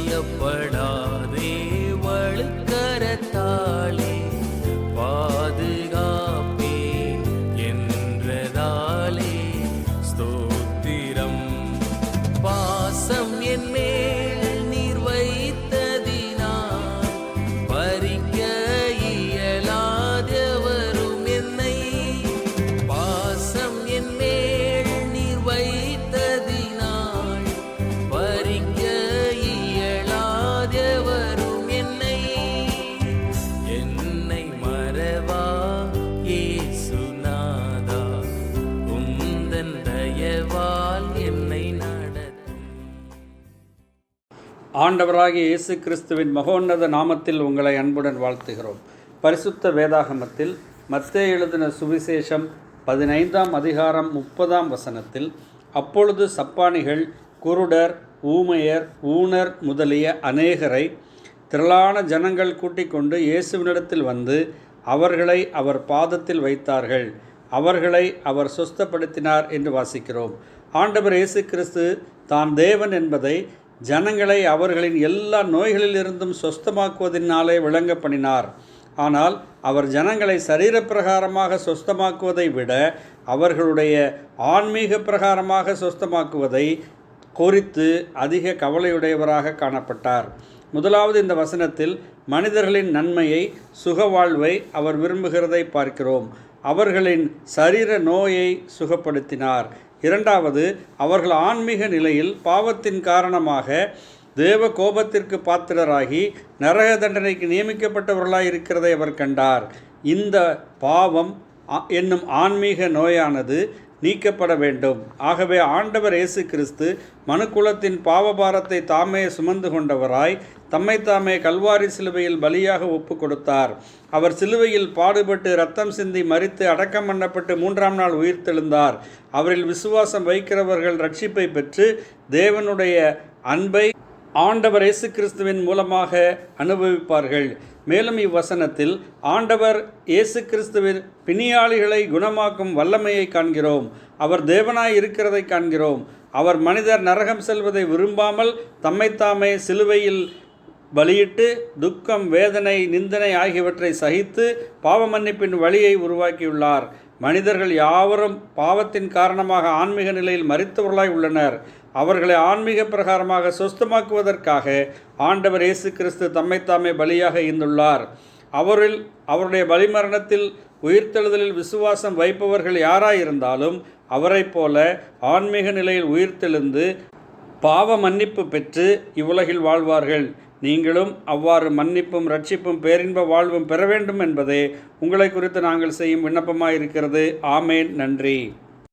பயப்படாதே வழுக்கரத்தாளே பாதுகாப்பே என்றதாலே. ஸ்தோத்திரம். பாசம் என் மேல் நீர் வைத்ததினால் பறிக்க ஆண்டவராகிய இயேசு கிறிஸ்துவின் மகோன்னத நாமத்தில் உங்களை அன்புடன் வாழ்த்துகிறோம். பரிசுத்த வேதாகமத்தில் மத்தே எழுதின சுவிசேஷம் பதினைந்தாம் அதிகாரம் முப்பதாம் வசனத்தில் அப்பொழுது சப்பானிகள் குருடர் ஊமையர் ஊனர் முதலிய அநேகரை திரளான ஜனங்கள் கூட்டிக் கொண்டு இயேசுவினிடத்தில் வந்து அவர்களை அவர் பாதத்தில் வைத்தார்கள். அவர்களை அவர் சொஸ்தப்படுத்தினார் என்று வாசிக்கிறோம். ஆண்டவர் இயேசு கிறிஸ்து தான் தேவன் என்பதை ஜனங்களை அவர்களின் எல்லா நோய்களிலிருந்தும் சொஸ்தமாக்குவதனாலே விளங்க பண்ணினார் ஆனால் அவர் ஜனங்களை சரீரப்பிரகாரமாக சொஸ்தமாக்குவதை விட அவர்களுடைய ஆன்மீக பிரகாரமாக சொஸ்தமாக்குவதை குறித்து அதிக கவலையுடையவராக காணப்பட்டார். முதலாவது இந்த வசனத்தில் மனிதர்களின் நன்மையை சுகவாழ்வை அவர் விரும்புகிறதை பார்க்கிறோம். அவர்களின் சரீர நோயை சுகப்படுத்தினார். இரண்டாவது அவர்கள் ஆன்மீக நிலையில் பாவத்தின் காரணமாக தேவ கோபத்திற்கு பாத்திரராகி நரக தண்டனைக்கு நியமிக்கப்பட்டவர்களாய் இருக்கிறதை அவர் கண்டார். இந்த பாவம் என்னும் ஆன்மீக நோயானது நீக்கப்பட வேண்டும். ஆகவே ஆண்டவர் இயேசு கிறிஸ்து மனுக்குலத்தின் பாவபாரத்தை தாமே சுமந்து கொண்டவராய் தம்மை தாமே கல்வாரி சிலுவையில் பலியாக ஒப்பு கொடுத்தார். அவர் சிலுவையில் பாடுபட்டு ரத்தம் சிந்தி மறித்து அடக்கம் பண்ணப்பட்டு மூன்றாம் நாள் உயிர்த்தெழுந்தார். அவரில் விசுவாசம் வைக்கிறவர்கள் ரட்சிப்பை பெற்று தேவனுடைய அன்பை ஆண்டவர் இயேசு கிறிஸ்துவின் மூலமாக அனுபவிப்பார்கள். மேலும் இவ்வசனத்தில் ஆண்டவர் இயேசு கிறிஸ்துவின் பிணியாளிகளை குணமாக்கும் வல்லமையை காண்கிறோம். அவர் தேவனாய் இருக்கிறதை காண்கிறோம். அவர் மனிதர் நரகம் செல்வதை விரும்பாமல் தம்மைத்தாமே சிலுவையில் பலியிட்டு துக்கம் வேதனை நிந்தனை ஆகியவற்றை சகித்து பாவ மன்னிப்பின் வழியை உருவாக்கியுள்ளார். மனிதர்கள் யாவரும் பாவத்தின் காரணமாக ஆன்மீக நிலையில் மறித்தவர்களாய் உள்ளனர். அவர்களை ஆன்மீக பிரகாரமாக சொஸ்தமாக்குவதற்காக ஆண்டவர் இயேசு கிறிஸ்து தம்மைத்தாமே பலியாக இருந்துள்ளார். அவரில் அவருடைய பலிமரணத்தில் உயிர்த்தெழுதலில் விசுவாசம் வைப்பவர்கள் யாராயிருந்தாலும் அவரைப் போல ஆன்மீக நிலையில் உயிர்த்தெழுந்து பாவ மன்னிப்பு பெற்று இவ்வுலகில் வாழ்வார்கள். நீங்களும் அவ்வாறு மன்னிப்பும் ரட்சிப்பும் பேரின்ப வாழ்வும் பெற வேண்டும் என்பதே உங்களை குறித்து நாங்கள் செய்யும் விண்ணப்பமாயிருக்கிறது. ஆமேன். நன்றி.